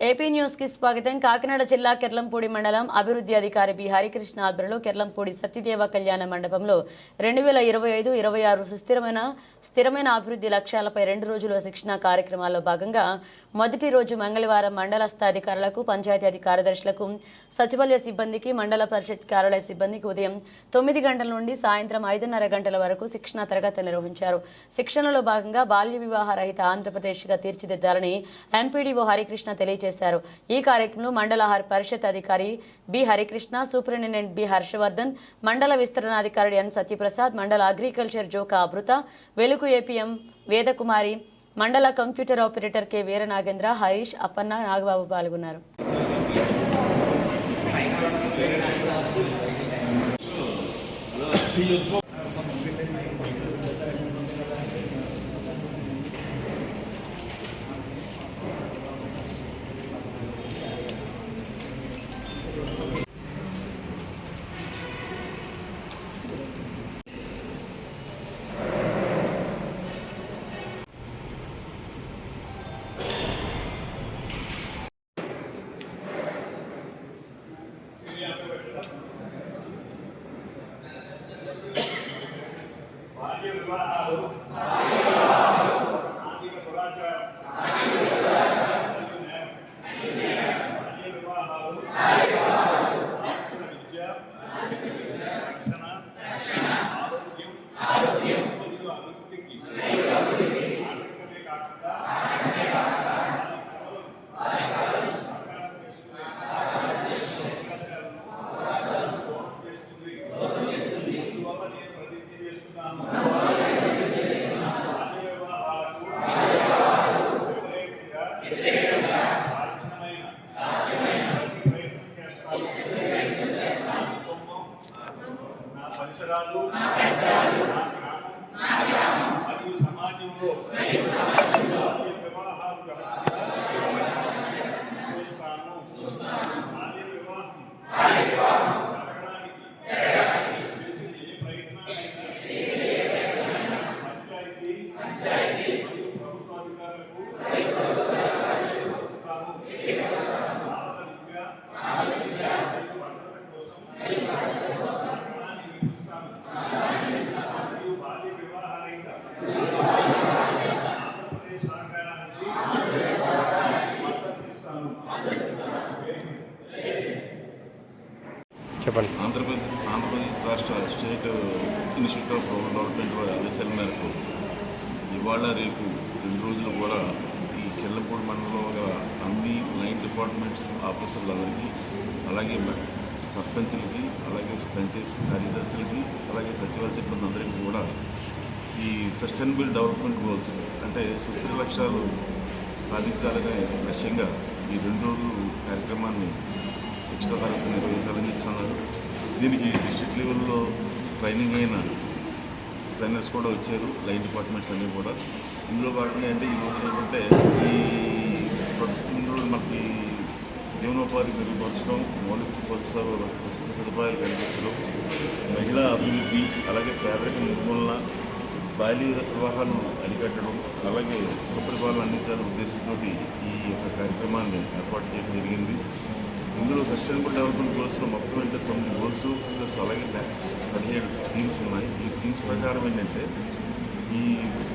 AP న్యూస్కి స్వాగతం. కాకినాడ జిల్లా కెర్లంపూడి మండలం అభివృద్ధి అధికారి బి హరికృష్ణ ఆధ్వర్యంలో కెర్లంపూడి సత్యదేవ కళ్యాణ మండపంలో రెండు వేల ఇరవై ఐదు ఇరవై ఆరు సుస్థిరమైన స్థిరమైన అభివృద్ధి లక్ష్యాలపై రెండు రోజుల శిక్షణ కార్యక్రమాల్లో భాగంగా మొదటి రోజు మంగళవారం మండల స్థాధికారులకు పంచాయతీ కార్యదర్శులకు సచివాలయ సిబ్బందికి మండల పరిషత్ కార్యాలయ సిబ్బందికి ఉదయం తొమ్మిది గంటల నుండి సాయంత్రం ఐదున్నర గంటల వరకు శిక్షణ తరగతులు నిర్వహించారు. శిక్షణలో భాగంగా బాల్య వివాహ రహిత ఆంధ్రప్రదేశ్గా తీర్చిదిద్దాలని ఎంపీడీఓ హరికృష్ణ తెలియజేశారు. ఈ కార్యక్రమంలో మండల పరిషత్ అధికారి B Harikrishna superintendent B Harshavardhan Mandal విస్తరణాధికారి ఎన్ సత్యప్రసాద్ మండల అగ్రికల్చర్ జోకా అమృత Velugu APM Vedakumari Mandal computer operator K Veera Nagendra Harish Appanna Nagababu పాల్గొన్నారు. బాల్య చెప్పండి. ఆంధ్రప్రదేశ్ ఆంధ్రప్రదేశ్ రాష్ట్ర state institute of rural development వారి ఆదేశాల మేరకు ఇవాళ రేపు రెండు రోజులు కూడా ఈ కెల్లపూడి మండలంలో గల అన్ని లైన్ డిపార్ట్మెంట్స్ ఆఫీసర్లందరికీ అలాగే సర్పంచ్లకి అలాగే పంచాయతీ కార్యదర్శులకి అలాగే సచివాలయ సిబ్బంది అందరికీ కూడా ఈ సస్టైనబుల్ డెవలప్మెంట్ గోల్స్ అంటే సుస్థిర లక్ష్యాలు సాధించాలనే లక్ష్యంగా ఈ రెండు రోజులు కార్యక్రమాన్ని శిక్షణ తరగతి నిర్వహించాలని చెప్తున్నారు. దీనికి డిస్ట్రిక్ట్ లెవెల్లో ట్రైనింగ్ అయిన ట్రైనర్స్ కూడా వచ్చారు లైన్ డిపార్ట్మెంట్స్ అన్నీ కూడా. ఇందులో భాగంగా అంటే ఈ రోజు ఏంటంటే ఈ ప్రస్తుతంలో మనకి జీవనోపాధి మెరుగుపరచడం మౌలిక ప్రస్తుత వసతి సదుపాయాలు కల్పించడం మహిళా అభివృద్ధి అలాగే పేదరిక నిర్మూలన బాల్య వివాహాలను అరికట్టడం అలాగే సుపరిపాలన అందించాలనే ఉద్దేశంతో ఈ యొక్క కార్యక్రమాన్ని ఏర్పాటు చేయడం జరిగింది. ఇందులో సస్టైనబుల్ డెవలప్మెంట్ గోల్స్లో మొత్తం అంటే తొమ్మిది గోల్స్ ప్లస్ అలాగే పదిహేడు థీమ్స్ ఉన్నాయి. ఈ థీమ్స్ ప్రకారం ఏంటంటే ఈ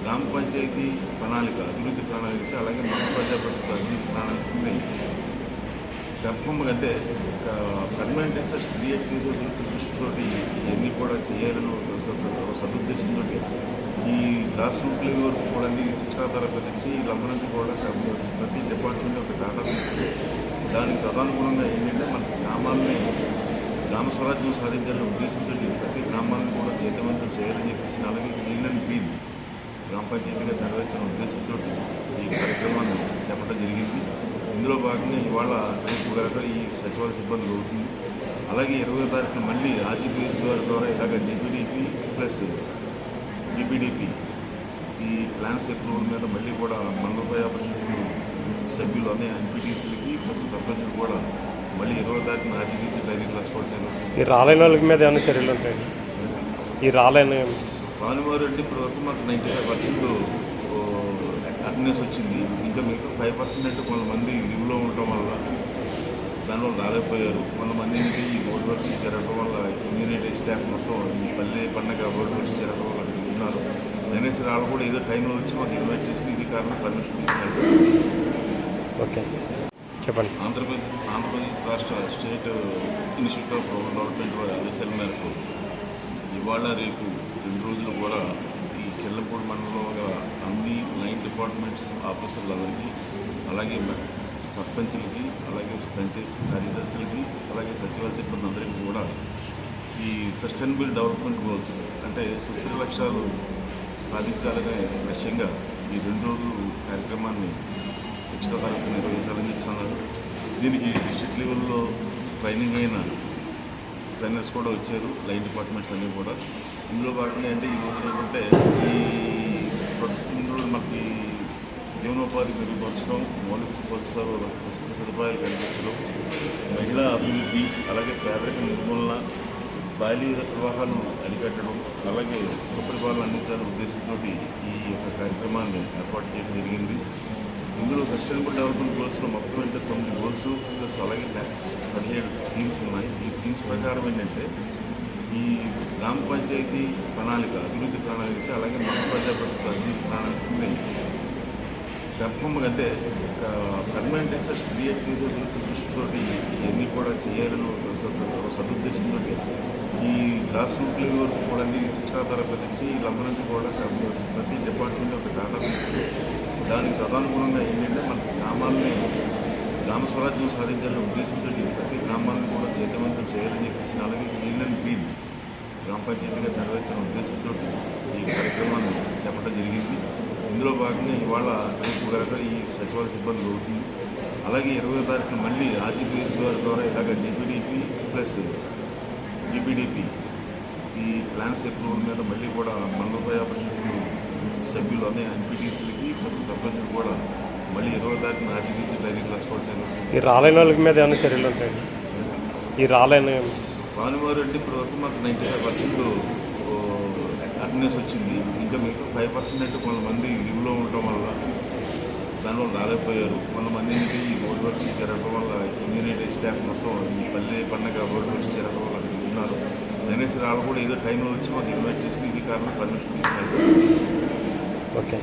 గ్రామ పంచాయతీ ప్రణాళిక అభివృద్ధి ప్రణాళిక అలాగే మన ప్రజాప్రభుత్వ అభివృద్ధి ప్రణాళికని కన్ఫర్మ్గా అంటే పర్మనెంట్ అసెట్స్ క్రియేట్ చేసే దృష్టితోటి ఇవన్నీ కూడా చేయాలని సదుద్దేశంతో ఈ గ్రాస్ రూట్ లెవెల్ వరకు కూడా ఈ శిక్షణ తరగతి ఇచ్చి వీళ్ళందరికీ కూడా ప్రతి డిపార్ట్మెంట్ ఒక డాటా దానికి తదనుగుణంగా ఏంటంటే మన గ్రామాలని గ్రామ స్వరాజ్యం సాధించాలనే ఉద్దేశంతో ప్రతి గ్రామాలను కూడా చైతన్యవంతం చేయాలని చెప్పేసి అలాగే క్లీన్ అండ్ క్లీన్ గ్రామ పంచాయతీగా నెరవేర్చిన ఉద్దేశంతో ఈ కార్యక్రమాన్ని చెప్పడం జరిగింది. ఇందులో భాగంగా ఇవాళ రేపు కనుక ఈ సచివాలయ సిబ్బంది అవుతుంది. అలాగే ఇరవై తారీఖున మళ్ళీ ఆర్జీపీఎస్ గారి ద్వారా ఇలాగ జీపీడీపీ ప్లస్ జీపీడీపీ ఈ ప్లాన్స్ అప్రూవల్ మీద మళ్ళీ కూడా మండలపై ఆపర్చునిటీ సభ్యులు అనే ఎన్పీటీసీలకి ప్లస్ సర్పంచులు కూడా మళ్ళీ ఇరవై తారీఖున ఆర్జీపీసీ ట్రైనింగ్ క్లాస్ కూడా. ఈ రాలేని వాళ్ళకి మీద ఏమైనా చర్యలు ఉంటాయి? ఈ రాలేని రానువారు అంటే ఇప్పటి వరకు మాకు నైంటీ ఫైవ్ పర్సెంట్ అటెండెన్స్ వచ్చింది. ఇంకా మిగతా ఫైవ్ పర్సెంట్ అంటే కొంతమంది లీవ్లో ఉండటం వల్ల దానివల్ల రాలేకపోయారు. కొంతమంది ఏంటంటే ఈ రోడ్ వర్క్స్ జరగడం వల్ల ఇమ్యూనిటీ స్టాఫ్ మొత్తం ఈ పల్లె పండగ రోడ్ వర్క్స్ జరగడం వల్ల ఉన్నారు. అయినా సరే వాళ్ళు కూడా ఏదో టైంలో వచ్చి మాకు ఇన్వైట్ చేసి ఇది కారణం పర్మిషన్ తీసుకెళ్ళారు ఓకే. చెప్పండి. ఆంధ్రప్రదేశ్ ఆంధ్రప్రదేశ్ రాష్ట్ర state institute of rural development వారి ఆదేశాల మేరకు ఇవాళ రేపు రెండు రోజులు కూడా ఈ కెల్లపూడి మండలంలో గల అన్ని లైన్ డిపార్ట్మెంట్స్ ఆఫీసర్లందరికీ అలాగే సర్పంచ్లకి అలాగే పంచాయతీ కార్యదర్శులకి అలాగే సచివాలయ సిబ్బంది అందరికీ కూడా ఈ సస్టైనబుల్ డెవలప్మెంట్ గోల్స్ అంటే సుస్థిర లక్ష్యాలు సాధించాలనే లక్ష్యంగా ఈ రెండు రోజులు కార్యక్రమాన్ని శిక్షణ తరగతి నిర్వహించాలని చెప్తున్నారు దీనికి డిస్ట్రిక్ట్ లెవెల్లో ట్రైనింగ్ అయిన ట్రైనర్స్ కూడా వచ్చారు లైన్ డిపార్ట్మెంట్స్ అన్నీ కూడా. ఇందులో భాగంగా అంటే ఈ రోజు ఏంటంటే ఈ ప్రస్తుతం మనకి జీవనోపాధి మెరుగుపరచడం మౌలిక సదుపాయాలు వసతి సదుపాయాలు కల్పించడం మహిళా అభివృద్ధి అలాగే పేదరిక నిర్మూలన బాల్య వివాహాలను అరికట్టడం అలాగే సుపరిపాలన అందించాలనే ఉద్దేశంతో ఈ యొక్క కార్యక్రమాన్ని ఏర్పాటు చేయడం జరిగింది. ఇందులో సస్టైనబుల్ డెవలప్మెంట్ గోల్స్లో మొత్తం అంటే తొమ్మిది గోల్స్ ప్లస్ అలాగే పదిహేడు థీమ్స్ ఉన్నాయి. ఈ థీమ్స్ ప్రకారం ఏంటంటే ఈ గ్రామ పంచాయతీ ప్రణాళిక అభివృద్ధి ప్రణాళిక అలాగే మన ప్రజాప్రభుత్వ అభివృద్ధి ఉన్నాయి కన్ఫర్మ్ అంటే పర్మనెంట్ ఎక్సెస్ క్రియేట్ చేసే దృష్టితోటి ఇవన్నీ కూడా చేయాలని సదుద్దేశంతో ఈ గ్రాస్ రూట్ లెవెల్ వరకు కూడా శిక్షణ తరగతి ఇచ్చి వీళ్ళందరికీ కూడా ప్రతి డిపార్ట్మెంట్ ఒక డాటా దానికి తదనుగుణంగా ఏంటంటే మనకి గ్రామాలని గ్రామ స్వరాజ్యం సాధించాలనే ఉద్దేశంతో ప్రతి గ్రామాలను కూడా చైతన్యవంతం చేయాలని చెప్పేసి అలాగే క్లీన్ అండ్ గ్రీన్ గ్రామ పంచాయతీగా నెరవేర్చిన ఉద్దేశంతో ఈ కార్యక్రమాన్ని చెప్పడం జరిగింది. ఇందులో భాగంగా ఇవాళ రేపు కనుక ఈ సచివాలయ సిబ్బంది అవుతుంది. అలాగే ఇరవై తారీఖున మళ్ళీ ఆర్జీపీఎస్ వారి ద్వారా ఇలాగ జీపీడీపీ ప్లస్ జీపీడీపీ ఈ ప్లాన్స్ అప్రూవల్ మీద మళ్ళీ కూడా మండల ప్రజా సభ్యులు అనే ఎంపీటీసీలకి ప్లస్ సర్పంచులు కూడా మళ్ళీ ఇరవై తారీఖున ట్రైనింగ్ క్లాస్ జరుగుతుంది. ఈ రాలేని వాళ్ళకి మీద ఏమైనా చర్యలు ఉంటాయండి? ఈ రాలేని భానువారు అంటే ఇప్పటి వరకు మాకు నైంటీ ఫైవ్ పర్సెంట్ అటెండెన్స్ వచ్చింది. ఇంకా మిగతా ఫైవ్ పర్సెంట్ అంటే కొంతమంది లీవ్లో ఉండటం వల్ల దానివల్ల రాలేకపోయారు. కొంతమంది ఏంటి ఈ రోడ్ వర్క్స్ జరగడం వల్ల ఇమ్యూనిటీ స్టాఫ్ మొత్తం ఈ పల్లె పండగ వర్క్స్ జరగడం వల్ల ఉన్నారు. అయినా సరే వాళ్ళు కూడా ఏదో టైంలో వచ్చి మాకు ఇన్వైట్ చేసి ఇది కారణం పర్మిషన్ తీసుకెళ్ళారు ఓకే